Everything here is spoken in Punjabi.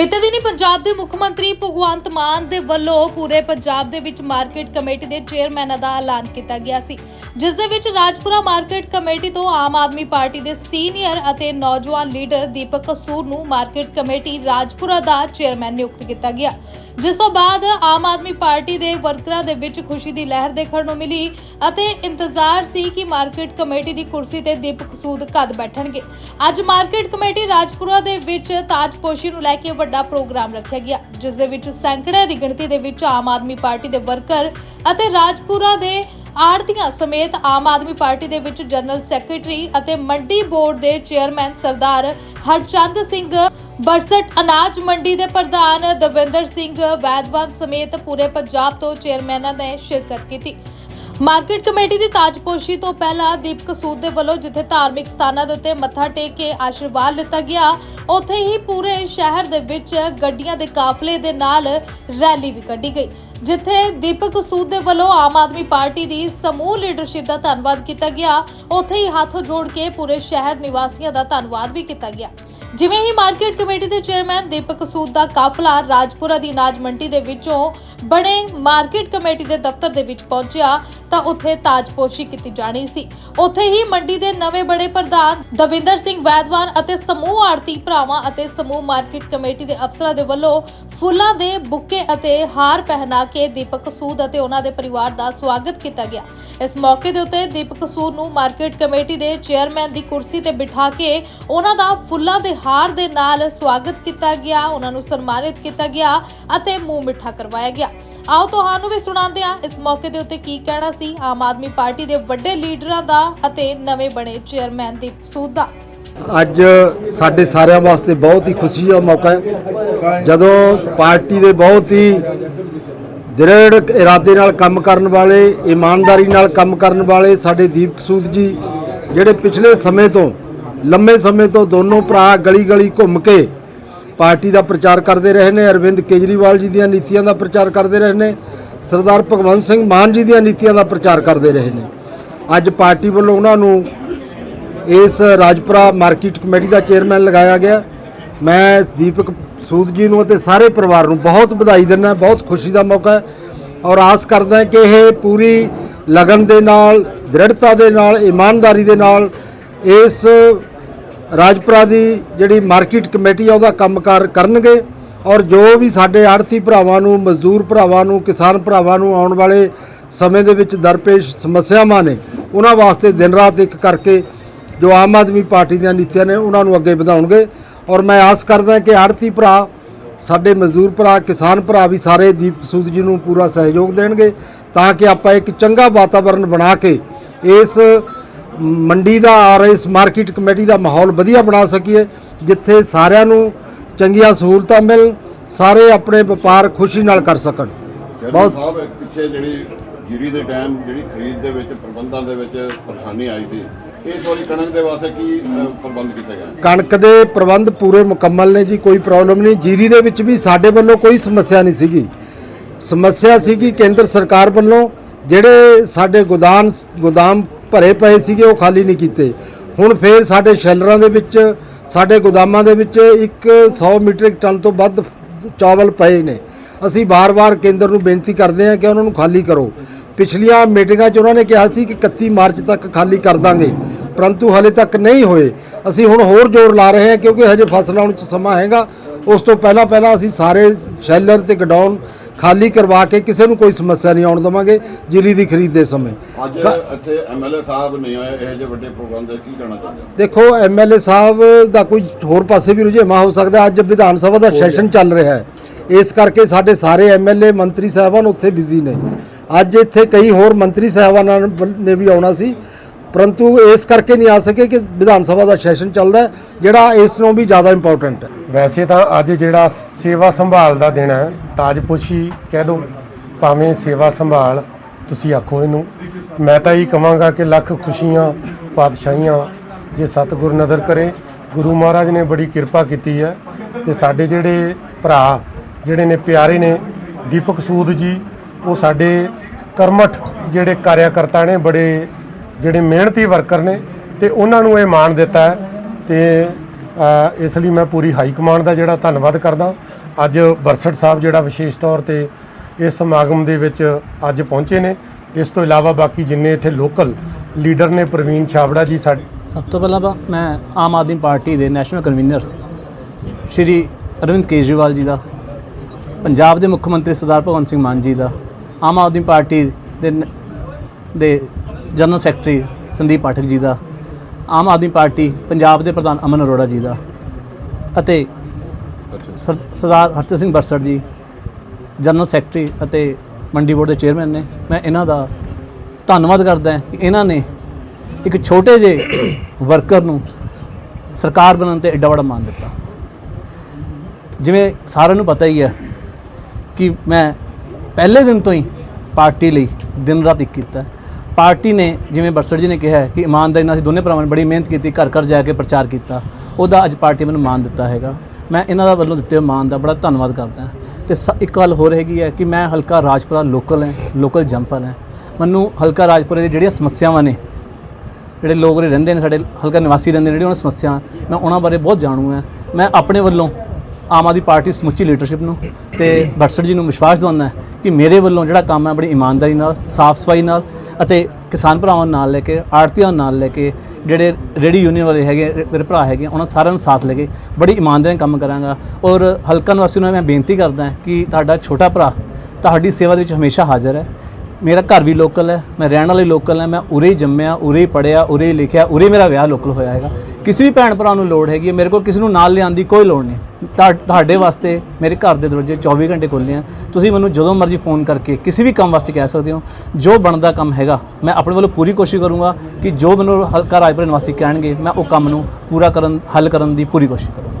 ਬੀਤੇ ਦਿਨੀ ਪੰਜਾਬ ਦੇ ਮੁੱਖ ਮੰਤਰੀ ਭਗਵੰਤ ਮਾਨ ਦੇ ਵੱਲੋਂ ਪੂਰੇ ਪੰਜਾਬ ਦੇ ਵਿੱਚ ਮਾਰਕੀਟ ਕਮੇਟੀ ਦੇ ਚੇਅਰਮੈਨਾਂ ਦਾ ਐਲਾਨ ਕੀਤਾ ਗਿਆ ਸੀ। ਜਿਸ ਦੇ ਵਿੱਚ ਰਾਜਪੁਰਾ ਮਾਰਕੀਟ ਕਮੇਟੀ ਤੋਂ ਆਮ ਆਦਮੀ ਪਾਰਟੀ ਦੇ ਸੀਨੀਅਰ ਅਤੇ ਨੌਜਵਾਨ ਲੀਡਰ ਦੀਪਕ ਕਸੂਰ ਨੂੰ ਮਾਰਕੀਟ ਕਮੇਟੀ ਰਾਜਪੁਰਾ ਦਾ ਚੇਅਰਮੈਨ ਨਿਯੁਕਤ ਕੀਤਾ ਗਿਆ। ਜਿਸ ਤੋਂ ਬਾਅਦ ਆਮ ਆਦਮੀ ਪਾਰਟੀ ਦੇ ਵਰਕਰਾਂ ਦੇ ਵਿੱਚ ਖੁਸ਼ੀ ਦੀ ਲਹਿਰ ਦੇਖਣ ਨੂੰ ਮਿਲੀ ਅਤੇ ਇੰਤਜ਼ਾਰ ਸੀ ਕਿ ਮਾਰਕੀਟ ਕਮੇਟੀ ਦੀ ਕੁਰਸੀ ਤੇ ਦੀਪਕ ਸੂਦ ਕਦ ਬੈਠਣਗੇ। ਅੱਜ ਮਾਰਕੀਟ ਕਮੇਟੀ ਰਾਜਪੁਰਾ ਦੇ ਵਿੱਚ ਤਾਜਪੋਸ਼ੀ ਨੂੰ ਲੈ ਕੇ ਵੱਡਾ ਪ੍ਰੋਗਰਾਮ ਰੱਖਿਆ ਗਿਆ, ਜਿਸ ਦੇ ਵਿੱਚ ਸੈਂਕੜੇ ਦੀ ਗਿਣਤੀ ਦੇ ਵਿੱਚ ਆਮ ਆਦਮੀ ਪਾਰਟੀ ਦੇ ਵਰਕਰ ਅਤੇ ਰਾਜਪੁਰਾ ਦੇ ਆੜਤੀਆਂ ਸਮੇਤ ਆਮ ਆਦਮੀ ਪਾਰਟੀ ਦੇ ਵਿੱਚ ਜਨਰਲ ਸੈਕਟਰੀ ਅਤੇ ਮੰਡੀ ਬੋਰਡ ਦੇ ਚੇਅਰਮੈਨ ਸਰਦਾਰ ਹਰਚੰਦ ਸਿੰਘ ਬਰਸਟ ਅਨਾਜ ਮੰਡੀ ਦੇ ਪ੍ਰਧਾਨ ਦਵਿੰਦਰ ਸਿੰਘ ਵੈਦਵਾਨ ਸਮੇਤ ਪੂਰੇ ਪੰਜਾਬ ਤੋਂ ਚੇਅਰਮੈਨਾਂ ਨੇ ਸ਼ਿਰਕਤ ਕੀਤੀ। ਮਾਰਕੀਟ ਕਮੇਟੀ ਦੀ ਤਾਜਪੋਸ਼ੀ ਤੋਂ ਪਹਿਲਾਂ ਦੀਪਕ ਸੂਦ ਦੇ ਵੱਲੋਂ ਜਿੱਥੇ ਧਾਰਮਿਕ ਸਥਾਨਾਂ ਦੇ ਉੱਤੇ ਮੱਥਾ ਟੇਕ ਕੇ ਆਸ਼ੀਰਵਾਦ ਲਿੱਤਾ ਗਿਆ, ਉੱਥੇ ਹੀ ਪੂਰੇ ਸ਼ਹਿਰ ਦੇ ਵਿੱਚ ਗੱਡੀਆਂ ਦੇ ਕਾਫਲੇ ਦੇ ਨਾਲ ਰੈਲੀ ਵੀ ਕੱਢੀ ਗਈ। ਜਿੱਥੇ ਦੀਪਕ ਸੂਦ ਦੇ ਵੱਲੋਂ ਆਮ ਆਦਮੀ ਪਾਰਟੀ ਦੀ ਸਮੂਹ ਲੀਡਰਸ਼ਿਪ ਦਾ ਧੰਨਵਾਦ ਕੀਤਾ ਗਿਆ, ਉੱਥੇ ਹੀ ਹੱਥ ਜੋੜ ਕੇ ਪੂਰੇ ਸ਼ਹਿਰ ਨਿਵਾਸੀਆਂ ਦਾ ਧੰਨਵਾਦ ਵੀ ਕੀਤਾ ਗਿਆ। ਜਿਵੇਂ ਹੀ ਮਾਰਕੀਟ ਕਮੇਟੀ ਦੇ ਚੇਅਰਮੈਨ ਦੀਪਕ ਸੂਦ ਦਾ ਕਾਫਲਾ ਰਾਜਪੁਰਾ ਦੀ ਅਨਾਜ ਮੰਡੀ ਦੇ ਵਿੱਚੋਂ ਬਣੇ ਮਾਰਕੀਟ ਕਮੇਟੀ ਦੇ ਦਫ਼ਤਰ ਦੇ ਵਿੱਚ ਪਹੁੰਚਿਆ, ਤਾਂ ਉੱਥੇ ਤਾਜਪੋਸ਼ੀ ਕੀਤੀ ਜਾਣੀ ਸੀ। ਉੱਥੇ ਹੀ ਮੰਡੀ ਦੇ ਨਵੇਂ ਬੜੇ ਪ੍ਰਧਾਨ ਦਵਿੰਦਰ ਸਿੰਘ ਵੈਦਵਾਨ ਅਤੇ ਸਮੂਹ ਆੜਤੀ ਭਰਾਵਾਂ ਅਤੇ ਸਮੂਹ ਮਾਰਕੀਟ ਕਮੇਟੀ ਦੇ ਅਫਸਰਾਂ ਦੇ ਵੱਲੋਂ ਫੁੱਲਾਂ ਦੇ ਬੁੱਕੇ ਅਤੇ ਹਾਰ ਪਹਿਨਾ ਕੇ ਦੀਪਕ ਸੂਦ ਅਤੇ ਉਹਨਾਂ ਦੇ ਪਰਿਵਾਰ ਦਾ ਸਵਾਗਤ ਕੀਤਾ ਗਿਆ। ਇਸ ਮੌਕੇ ਦੇ ਉੱਤੇ ਦੀਪਕ ਸੂਦ ਨੂੰ ਮਾਰਕੀਟ ਕਮੇਟੀ ਦੇ ਚੇਅਰਮੈਨ ਦੀ ਕੁਰਸੀ ਤੇ ਬਿਠਾ ਕੇ ਉਹਨਾਂ ਦਾ ਫੁੱਲਾਂ ਦੇ ਹਾਰ ਦੇ ਨਾਲ ਸਵਾਗਤ ਕੀਤਾ ਗਿਆ, ਉਹਨਾਂ ਨੂੰ ਸਨਮਾਨਿਤ ਕੀਤਾ ਗਿਆ ਅਤੇ ਮੂੰਹ ਮਿੱਠਾ ਕਰਵਾਇਆ ਗਿਆ। ਆਓ ਤੁਹਾਨੂੰ ਵੀ ਸੁਣਾਉਂਦੇ ਹਾਂ ਇਸ ਮੌਕੇ ਦੇ ਉੱਤੇ ਕੀ ਕਹਿਣਾ ਸੀ ਆਮ ਆਦਮੀ ਪਾਰਟੀ ਦੇ ਵੱਡੇ ਲੀਡਰਾਂ ਦਾ ਅਤੇ ਨਵੇਂ ਬਣੇ ਚੇਅਰਮੈਨ ਦੀਪਕ ਸੂਦ ਦਾ। ਅੱਜ ਸਾਡੇ ਸਾਰਿਆਂ ਵਾਸਤੇ ਬਹੁਤ ਹੀ ਖੁਸ਼ੀ ਦਾ ਮੌਕਾ ਹੈ। ਜਦੋਂ ਪਾਰਟੀ ਦੇ ਬਹੁਤ ਹੀ ਦ੍ਰਿੜ ਇਰਾਦੇ ਨਾਲ ਕੰਮ ਕਰਨ ਵਾਲੇ, ਇਮਾਨਦਾਰੀ ਨਾਲ ਕੰਮ ਕਰਨ ਵਾਲੇ ਸਾਡੇ ਦੀਪ ਸੂਦ ਜੀ, ਜਿਹੜੇ ਪਿਛਲੇ ਸਮੇਂ ਤੋਂ ਲੰਮੇ ਸਮੇਂ ਤੋਂ ਦੋਨੋਂ ਭਰਾ ਗਲੀ ਗਲੀ ਘੁੰਮ ਕੇ ਪਾਰਟੀ ਦਾ ਪ੍ਰਚਾਰ ਕਰਦੇ ਰਹੇ ਨੇ, ਅਰਵਿੰਦ ਕੇਜਰੀਵਾਲ ਜੀ ਦੀਆਂ ਨੀਤੀਆਂ ਦਾ ਪ੍ਰਚਾਰ ਕਰਦੇ ਰਹੇ ਨੇ, ਸਰਦਾਰ ਭਗਵੰਤ ਸਿੰਘ ਮਾਨ ਜੀ ਦੀਆਂ ਨੀਤੀਆਂ ਦਾ ਪ੍ਰਚਾਰ ਕਰਦੇ ਰਹੇ ਨੇ। ਅੱਜ ਪਾਰਟੀ ਵੱਲੋਂ ਉਹਨਾਂ ਨੂੰ ਇਸ ਰਾਜਪੁਰਾ ਮਾਰਕੀਟ ਕਮੇਟੀ ਦਾ ਚੇਅਰਮੈਨ ਲਗਾਇਆ ਗਿਆ। ਮੈਂ ਦੀਪਕ ਸੂਦ ਜੀ ਨੂੰ ਅਤੇ ਸਾਰੇ ਪਰਿਵਾਰ ਨੂੰ ਬਹੁਤ ਵਧਾਈ ਦਿੰਦਾ ਬਹੁਤ ਖੁਸ਼ੀ ਦਾ ਮੌਕਾ ਹੈ ਔਰ ਆਸ ਕਰਦਾ ਕਿ ਇਹ ਪੂਰੀ ਲਗਨ ਦੇ ਨਾਲ ਦ੍ਰਿੜਤਾ ਦੇ ਨਾਲ, ਇਮਾਨਦਾਰੀ ਦੇ ਨਾਲ ਇਸ ਰਾਜਪੁਰਾ ਦੀ ਜਿਹੜੀ ਮਾਰਕੀਟ ਕਮੇਟੀ ਆ, ਉਹਦਾ ਕੰਮਕਾਰ ਕਰਨਗੇ ਔਰ ਜੋ ਵੀ ਸਾਡੇ ਆੜਤੀ ਭਰਾਵਾਂ ਨੂੰ, ਮਜ਼ਦੂਰ ਭਰਾਵਾਂ ਨੂੰ, ਕਿਸਾਨ ਭਰਾਵਾਂ ਨੂੰ ਆਉਣ ਵਾਲੇ ਸਮੇਂ ਦੇ ਵਿੱਚ ਦਰਪੇਸ਼ ਸਮੱਸਿਆਵਾਂ ਨੇ, ਉਹਨਾਂ ਵਾਸਤੇ ਦਿਨ ਰਾਤ ਇੱਕ ਕਰਕੇ ਜੋ ਆਮ ਆਦਮੀ ਪਾਰਟੀ ਦੀਆਂ ਨੀਤੀਆਂ ਨੇ, ਉਹਨਾਂ ਨੂੰ ਅੱਗੇ ਵਧਾਉਣਗੇ। ਔਰ ਮੈਂ ਆਸ ਕਰਦਾ ਕਿ ਆੜਤੀ ਭਰਾ, ਸਾਡੇ ਮਜ਼ਦੂਰ ਭਰਾ, ਕਿਸਾਨ ਭਰਾ ਵੀ ਸਾਰੇ ਦੀਪ ਸੂਦ ਜੀ ਨੂੰ ਪੂਰਾ ਸਹਿਯੋਗ ਦੇਣਗੇ, ਤਾਂ ਕਿ ਆਪਾਂ ਇੱਕ ਚੰਗਾ ਵਾਤਾਵਰਣ ਬਣਾ ਕੇ ਇਸ ਮੰਡੀ ਦਾ ਔਰ ਇਸ ਮਾਰਕੀਟ ਕਮੇਟੀ ਦਾ ਮਾਹੌਲ ਵਧੀਆ ਬਣਾ ਸਕੀਏ ਜਿੱਥੇ ਸਾਰਿਆਂ ਨੂੰ ਚੰਗੀਆਂ ਸਹੂਲਤਾਂ ਮਿਲਣ ਸਾਰੇ ਆਪਣੇ ਵਪਾਰ ਖੁਸ਼ੀ ਨਾਲ ਕਰ ਸਕਣ। ਬਹੁਤ ਸਾਹਿਬ ਪਿੱਛੇ ਜਿਹੜੀ ਜੀਰੀ ਦੇ ਟਾਈਮ ਜਿਹੜੀ ਖਰੀਦ ਦੇ ਵਿੱਚ ਪ੍ਰਬੰਧਾਂ ਦੇ ਵਿੱਚ ਪਰੇਸ਼ਾਨੀ ਆਈ ਸੀ ਇਸ ਵਾਰੀ ਕਣਕ ਦੇ ਵਾਸਤੇ ਕੀ ਪ੍ਰਬੰਧ ਕੀਤਾ ਗਿਆ ਕਣਕ ਦੇ ਪ੍ਰਬੰਧ ਪੂਰੇ ਮੁਕੰਮਲ ਨੇ ਜੀ ਕੋਈ ਪ੍ਰੋਬਲਮ ਨਹੀਂ। ਜੀਰੀ ਦੇ ਵਿੱਚ ਵੀ ਸਾਡੇ ਵੱਲੋਂ ਕੋਈ ਸਮੱਸਿਆ ਨਹੀਂ ਸੀਗੀ। ਸਮੱਸਿਆ ਸੀਗੀ ਕੇਂਦਰ ਸਰਕਾਰ ਵੱਲੋਂ ਜਿਹੜੇ ਸਾਡੇ ਗੋਦਾਮ ਗੋਦਾਮ ਭਰੇ ਪਏ ਸੀਗੇ, ਉਹ ਖਾਲੀ ਨਹੀਂ ਕੀਤੇ। ਹੁਣ ਫੇਰ ਸਾਡੇ ਸ਼ੈਲਰਾਂ ਦੇ ਵਿੱਚ, ਸਾਡੇ ਗੋਦਾਮਾਂ ਦੇ ਵਿੱਚ ਇੱਕ 100 ਮੀਟ੍ਰਿਕ ਟਨ ਤੋਂ ਵੱਧ ਚਾਵਲ ਪਏ ਨੇ। ਅਸੀਂ ਵਾਰ-ਵਾਰ ਕੇਂਦਰ ਨੂੰ ਬੇਨਤੀ ਕਰਦੇ ਹਾਂ ਕਿ ਉਹਨਾਂ ਨੂੰ ਖਾਲੀ ਕਰੋ। ਪਿਛਲੀਆਂ ਮੀਟਿੰਗਾਂ 'ਚ ਉਹਨਾਂ ਨੇ ਕਿਹਾ ਸੀ ਕਿ 31 ਮਾਰਚ ਤੱਕ ਖਾਲੀ ਕਰ ਦਾਂਗੇ, ਪਰੰਤੂ ਹਲੇ ਤੱਕ ਨਹੀਂ ਹੋਏ। ਅਸੀਂ ਹੁਣ ਹੋਰ ਜ਼ੋਰ ਲਾ ਰਹੇ ਹਾਂ ਕਿਉਂਕਿ ਹਜੇ ਫਸਲ ਆਉਣ 'ਚ ਸਮਾਂ ਹੈਗਾ। ਉਸ ਤੋਂ ਪਹਿਲਾਂ ਪਹਿਲਾਂ ਅਸੀਂ ਸਾਰੇ ਸ਼ੈਲਰ ਤੇ ਗਡਾਊਨ ਖਾਲੀ ਕਰਵਾ ਕੇ ਕਿਸੇ ਨੂੰ ਕੋਈ ਸਮੱਸਿਆ ਨਹੀਂ ਆਉਣ ਦੇਵਾਂਗੇ ਜੀਰੀ ਦੀ ਖਰੀਦ ਦੇ ਸਮੇਂ। ਅੱਜ ਇੱਥੇ ਐਮਐਲਏ ਸਾਹਿਬ ਨਹੀਂ ਆਏ ਇਹ ਜਿਹੇ ਵੱਡੇ ਪ੍ਰੋਗਰਾਮ ਦੇ ਕੀ ਕਹਿਣਾ ਚਾਹੁੰਦੇ ਦੇਖੋ ਐਮਐਲਏ ਸਾਹਿਬ ਦਾ ਕੋਈ ਹੋਰ ਪਾਸੇ ਵੀ ਰੁਝੇਵਾਂ ਹੋ ਸਕਦਾ ਅੱਜ ਵਿਧਾਨ ਸਭਾ ਦਾ ਸੈਸ਼ਨ ਚੱਲ ਰਿਹਾ ਹੈ। ਇਸ ਕਰਕੇ ਸਾਡੇ ਸਾਰੇ ਐਮਐਲਏ ਮੰਤਰੀ ਸਾਹਿਬਾਨ ਉੱਥੇ ਬਿਜ਼ੀ ਨੇ। ਅੱਜ ਇੱਥੇ ਕਈ ਹੋਰ ਮੰਤਰੀ ਸਾਹਿਬਾਨਾਂ ਨੇ ਵੀ ਆਉਣਾ ਸੀ। ਪਰੰਤੂ ਇਸ ਕਰਕੇ ਨਹੀਂ ਆ ਸਕੇ ਕਿ ਵਿਧਾਨ ਸਭਾ ਦਾ ਸੈਸ਼ਨ ਚੱਲਦਾ ਹੈ, ਜਿਹੜਾ ਇਸ ਨੂੰ ਵੀ ਜ਼ਿਆਦਾ ਇੰਪੋਰਟੈਂਟ ਹੈ। ਵੈਸੇ ਤਾਂ ਅੱਜ ਜਿਹੜਾ ਸੇਵਾ ਸੰਭਾਲ ਦਾ ਦਿਨ ਹੈ। ਤਾਜਪੋਸ਼ੀ ਕਹਿ ਦੋ, ਭਾਵੇਂ ਸੇਵਾ ਸੰਭਾਲ, ਤੁਸੀਂ ਆਖੋ ਇਹਨੂੰ। ਮੈਂ ਤਾਂ ਇਹ ਕਹਾਂਗਾ ਕਿ ਲੱਖ ਖੁਸ਼ੀਆਂ, ਪਾਤਸ਼ਾਹੀਆਂ ਜੇ ਸਤਿਗੁਰ ਨਦਰ ਕਰੇ। ਗੁਰੂ ਮਹਾਰਾਜ ਨੇ ਬੜੀ ਕਿਰਪਾ ਕੀਤੀ ਹੈ ਤੇ ਸਾਡੇ ਜਿਹੜੇ ਭਰਾ, ਜਿਹੜੇ ਨੇ ਪਿਆਰੇ ਨੇ, ਦੀਪਕ ਸੂਦ ਜੀ, ਉਹ ਸਾਡੇ ਕਰਮਠ ਜਿਹੜੇ ਕਾਰਿਆਕਰਤਾ ਨੇ, ਬੜੇ ਜਿਹੜੇ ਮਿਹਨਤੀ ਵਰਕਰ ਨੇ, ਤੇ ਉਹਨਾਂ ਨੂੰ ਇਹ ਮਾਣ ਦਿੱਤਾ ਹੈ ਤੇ ਇਸ ਲਈ ਮੈਂ ਪੂਰੀ ਹਾਈ ਕਮਾਂਡ ਦਾ ਜਿਹੜਾ ਧੰਨਵਾਦ ਕਰਦਾ। ਅੱਜ ਬਰਸਟ ਸਾਹਿਬ ਜਿਹੜਾ ਵਿਸ਼ੇਸ਼ ਤੌਰ ਤੇ ਇਸ ਸਮਾਗਮ ਦੇ ਵਿੱਚ ਅੱਜ ਪਹੁੰਚੇ ਨੇ। ਇਸ ਤੋਂ ਇਲਾਵਾ ਬਾਕੀ ਜਿੰਨੇ ਇੱਥੇ ਲੋਕਲ ਲੀਡਰ ਨੇ ਪ੍ਰਵੀਨ ਛਾਬੜਾ ਜੀ ਸਾਡੇ ਸਭ ਤੋਂ ਪਹਿਲਾਂ ਤਾਂ ਮੈਂ ਆਮ ਆਦਮੀ ਪਾਰਟੀ ਦੇ ਨੈਸ਼ਨਲ ਕਨਵੀਨਰ ਸ਼੍ਰੀ ਅਰਵਿੰਦ ਕੇਜਰੀਵਾਲ ਜੀ ਦਾ, ਪੰਜਾਬ ਦੇ ਮੁੱਖ ਮੰਤਰੀ ਸਰਦਾਰ ਭਗਵੰਤ ਸਿੰਘ ਮਾਨ ਜੀ ਦਾ, ਆਮ ਆਦਮੀ ਪਾਰਟੀ ਦੇ ਦੇ ਜਨਰਲ ਸੈਕਟਰੀ ਸੰਦੀਪ ਪਾਠਕ ਜੀ ਦਾ ਆਮ ਆਦਮੀ ਪਾਰਟੀ ਪੰਜਾਬ ਦੇ ਪ੍ਰਧਾਨ ਅਮਨ ਅਰੋੜਾ ਜੀ ਦਾ ਅਤੇ ਸਰ- ਸਰਦਾਰ ਹਰਚੰਦ ਸਿੰਘ ਬਰਸੜ ਜੀ ਜਨਰਲ ਸੈਕਟਰੀ ਅਤੇ ਮੰਡੀ ਬੋਰਡ ਦੇ ਚੇਅਰਮੈਨ ਨੇ। ਮੈਂ ਇਹਨਾਂ ਦਾ ਧੰਨਵਾਦ ਕਰਦਾ ਹਾਂ ਕਿ ਇਹਨਾਂ ਨੇ ਇੱਕ ਛੋਟੇ ਜਿਹੇ ਵਰਕਰ ਨੂੰ ਸਰਕਾਰ ਬਣਨ ਤੇ ਐਡਾ ਵੱਡਾ ਮਾਨ ਦਿੱਤਾ। ਜਿਵੇਂ ਸਾਰਿਆਂ ਨੂੰ ਪਤਾ ਹੀ ਹੈ ਕਿ ਮੈਂ ਪਹਿਲੇ ਦਿਨ ਤੋਂ ਹੀ ਪਾਰਟੀ ਲਈ ਦਿਨ ਰਾਤ ਇੱਕ ਕੀਤਾ। ਪਾਰਟੀ ਨੇ, ਜਿਵੇਂ ਬਰਸੜ ਜੀ ਨੇ ਕਿਹਾ ਕਿ ਇਮਾਨਦਾਰੀ ਨਾਲ ਅਸੀਂ ਦੋਨੇ ਭਰਾਵਾਂ ਨੇ ਬੜੀ ਮਿਹਨਤ ਕੀਤੀ ਘਰ ਘਰ ਜਾ ਕੇ ਪ੍ਰਚਾਰ ਕੀਤਾ। ਉਹਦਾ ਅੱਜ ਪਾਰਟੀ ਮੈਨੂੰ ਮਾਣ ਦਿੱਤਾ ਹੈਗਾ। ਮੈਂ ਇਹਨਾਂ ਦਾ ਵੱਲੋਂ ਦਿੱਤੇ ਹੋਏ ਮਾਨ ਦਾ ਬੜਾ ਧੰਨਵਾਦ ਕਰਦਾ ਹਾਂ। ਤੇ ਸ- ਇੱਕ ਗੱਲ ਹੋਰ ਹੈਗੀ ਹੈ ਕਿ ਮੈਂ ਹਲਕਾ ਰਾਜਪੁਰਾ ਲੋਕਲ ਹੈ ਲੋਕਲ ਜੰਪਰ ਹੈ। ਮੈਨੂੰ ਹਲਕਾ ਰਾਜਪੁਰੇ ਦੀ ਜਿਹੜੀਆਂ ਸਮੱਸਿਆਵਾਂ ਨੇ, ਜਿਹੜੇ ਲੋਕ ਰਹਿੰਦੇ ਨੇ, ਸਾਡੇ ਹਲਕਾ ਨਿਵਾਸੀ ਰਹਿੰਦੇ ਨੇ, ਜਿਹੜੀਆਂ ਉਹਨਾਂ ਸਮੱਸਿਆ ਮੈਂ ਉਹਨਾਂ ਬਾਰੇ ਬਹੁਤ ਜਾਣੂ ਹਾਂ। ਮੈਂ ਆਪਣੇ ਵੱਲੋਂ ਆਮ ਆਦਮੀ ਪਾਰਟੀ ਸਮੁੱਚੀ ਲੀਡਰਸ਼ਿਪ ਨੂੰ ਤੇ ਬਟਸੜ ਜੀ ਨੂੰ ਵਿਸ਼ਵਾਸ ਦਿਵਾਉਂਦਾ ਕਿ ਮੇਰੇ ਵੱਲੋਂ ਜਿਹੜਾ ਕੰਮ ਹੈ, ਬੜੀ ਇਮਾਨਦਾਰੀ ਨਾਲ ਸਾਫ਼ ਸਫ਼ਾਈ ਨਾਲ ਅਤੇ ਕਿਸਾਨ ਭਰਾਵਾਂ ਨਾਲ ਲੈ ਕੇ ਆੜਤੀਆਂ ਨਾਲ ਲੈ ਕੇ, ਜਿਹੜੇ ਰੇਡੀ ਯੂਨੀਅਨ ਵਾਲੇ ਹੈਗੇ ਮੇਰੇ ਭਰਾ ਹੈਗੇ, ਉਹਨਾਂ ਸਾਰਿਆਂ ਨੂੰ ਸਾਥ ਲੈ ਕੇ ਬੜੀ ਇਮਾਨਦਾਰੀ ਨਾਲ ਕੰਮ ਕਰਾਂਗਾ। ਔਰ ਹਲਕਾ ਨਿਵਾਸੀ ਨੂੰ ਮੈਂ ਬੇਨਤੀ ਕਰਦਾ ਕਿ ਤੁਹਾਡਾ ਛੋਟਾ ਭਰਾ ਤੁਹਾਡੀ ਸੇਵਾ ਦੇ ਵਿੱਚ ਹਮੇਸ਼ਾ ਹਾਜ਼ਰ ਹੈ। ਮੇਰਾ ਘਰ ਵੀ ਲੋਕਲ ਹੈ, ਮੈਂ ਰਹਿਣ ਵਾਲੇ ਲੋਕਲ ਹੈ, ਮੈਂ ਉਰੇ ਹੀ ਜੰਮਿਆ, ਉਰੇ ਹੀ ਪੜਿਆ ਉਰੇ ਹੀ ਲਿਖਿਆ, ਉਰੇ ਮੇਰਾ ਵਿਆਹ ਲੋਕਲ ਹੋਇਆ ਹੈਗਾ। ਕਿਸੇ ਵੀ ਭੈਣ ਭਰਾ ਨੂੰ ਲੋੜ ਹੈਗੀ ਹੈ, ਮੇਰੇ ਕੋਲ ਕਿਸੇ ਨੂੰ ਨਾਲ ਲਿਆਉਣ ਦੀ ਕੋਈ ਲੋੜ ਨਹੀਂ। ਤੁਹਾ- ਤੁਹਾਡੇ ਵਾਸਤੇ ਮੇਰੇ ਘਰ ਦੇ ਦਰਵਾਜ਼ੇ 24 ਘੰਟੇ ਖੁੱਲ੍ਹੇ ਆ। ਤੁਸੀਂ ਮੈਨੂੰ ਜਦੋਂ ਮਰਜ਼ੀ ਫੋਨ ਕਰਕੇ ਕਿਸੇ ਵੀ ਕੰਮ ਵਾਸਤੇ ਕਹਿ ਸਕਦੇ ਹੋ, ਜੋ ਬਣਦਾ ਕੰਮ ਹੈਗਾ, ਮੈਂ ਆਪਣੇ ਵੱਲੋਂ ਪੂਰੀ ਕੋਸ਼ਿਸ਼ ਕਰੂੰਗਾ ਕਿ ਜੋ ਮੈਨੂੰ ਹਲਕਾ ਰਾਜਪੁਰ ਨਿਵਾਸੀ ਕਹਿਣਗੇ, ਮੈਂ ਉਹ ਕੰਮ ਨੂੰ ਪੂਰਾ ਕਰਨ, ਹੱਲ ਕਰਨ ਦੀ ਪੂਰੀ ਕੋਸ਼ਿਸ਼ ਕਰੂੰਗਾ।